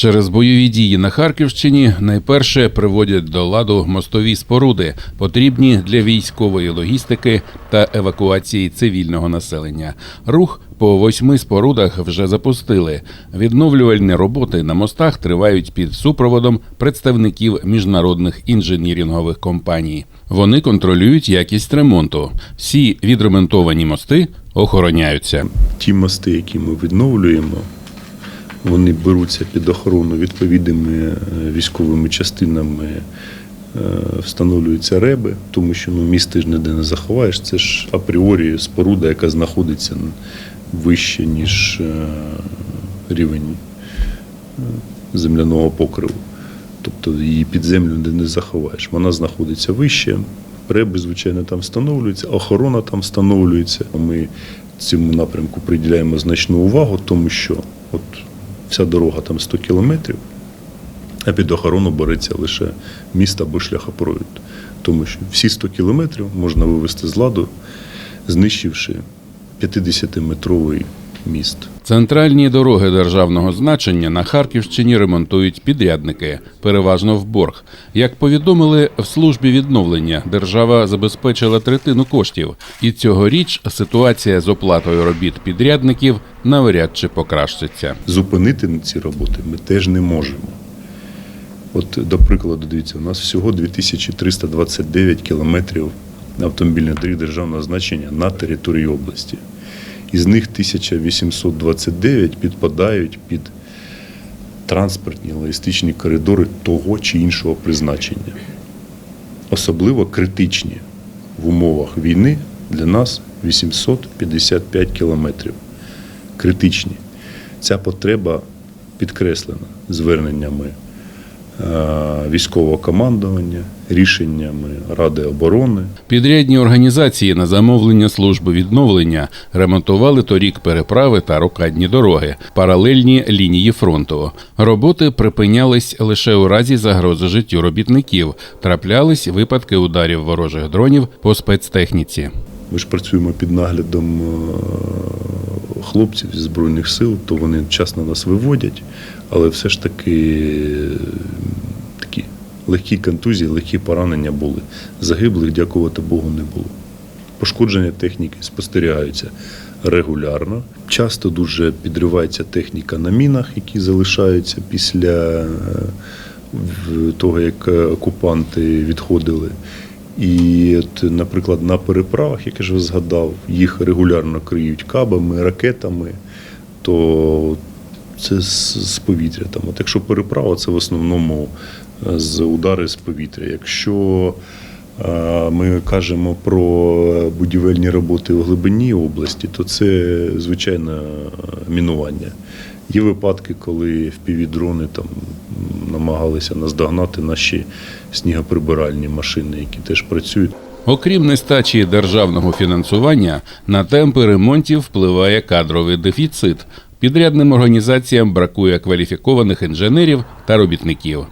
Через бойові дії на Харківщині найперше приводять до ладу мостові споруди, потрібні для військової логістики та евакуації цивільного населення. Рух по восьми спорудах вже запустили. Відновлювальні роботи на мостах тривають під супроводом представників міжнародних інженірингових компаній. Вони контролюють якість ремонту. Всі відремонтовані мости охороняються. Ті мости, які ми відновлюємо, вони беруться під охорону відповідними е, військовими частинами, е, встановлюються реби, тому що ну, міст ти ж ніде не заховаєш. Це ж апріорі споруда, яка знаходиться вище, ніж е, рівень земляного покриву. Тобто її під землю ніде не заховаєш. Вона знаходиться вище. Реби, звичайно, там встановлюються, охорона там встановлюється. Ми цьому напрямку приділяємо значну увагу, тому що от вся дорога там 100 кілометрів, а під охорону бореться лише міст або шляхопровід. Тому що всі 100 кілометрів можна вивести з ладу, знищивши 50-метровий міст. Центральні дороги державного значення на Харківщині ремонтують підрядники, переважно в борг. Як повідомили в службі відновлення, держава забезпечила третину коштів, і цьогоріч ситуація з оплатою робіт підрядників навряд чи покращиться. Зупинити ці роботи ми теж не можемо. От, до прикладу, дивіться, у нас всього 2329 кілометрів автомобільних доріг державного значення на території області. Із них 1829 підпадають під транспортні логістичні коридори того чи іншого призначення. Особливо критичні в умовах війни для нас 855 кілометрів. Критичні. Ця потреба підкреслена зверненнями військового командування, рішеннями Ради оборони. Підрядні організації на замовлення служби відновлення ремонтували торік переправи та рокадні дороги, паралельні лінії фронту. Роботи припинялись лише у разі загрози життю робітників. Траплялись випадки ударів ворожих дронів по спецтехніці. Ми ж працюємо під наглядом е, хлопців зі Збройних сил, то вони вчасно нас виводять, але все ж таки такі легкі контузії, легкі поранення були. Загиблих, дякувати Богу, не було. Пошкодження техніки спостерігаються регулярно. Часто дуже підривається техніка на мінах, які залишаються після е, того, як е, окупанти відходили. І, от, наприклад, на переправах, як я ж згадав, їх регулярно криють кабами, ракетами, то це з, повітря. Там. От якщо переправа, це в основному е, з удари з повітря. Якщо е, ми кажемо про будівельні роботи у глибині області, то це звичайно мінування. Є випадки, коли впівдрони там м, намагалися наздогнати наші снігоприбиральні машини, які теж працюють. Окрім нестачі державного фінансування, на темпи ремонтів впливає кадровий дефіцит. Підрядним організаціям бракує кваліфікованих інженерів та робітників.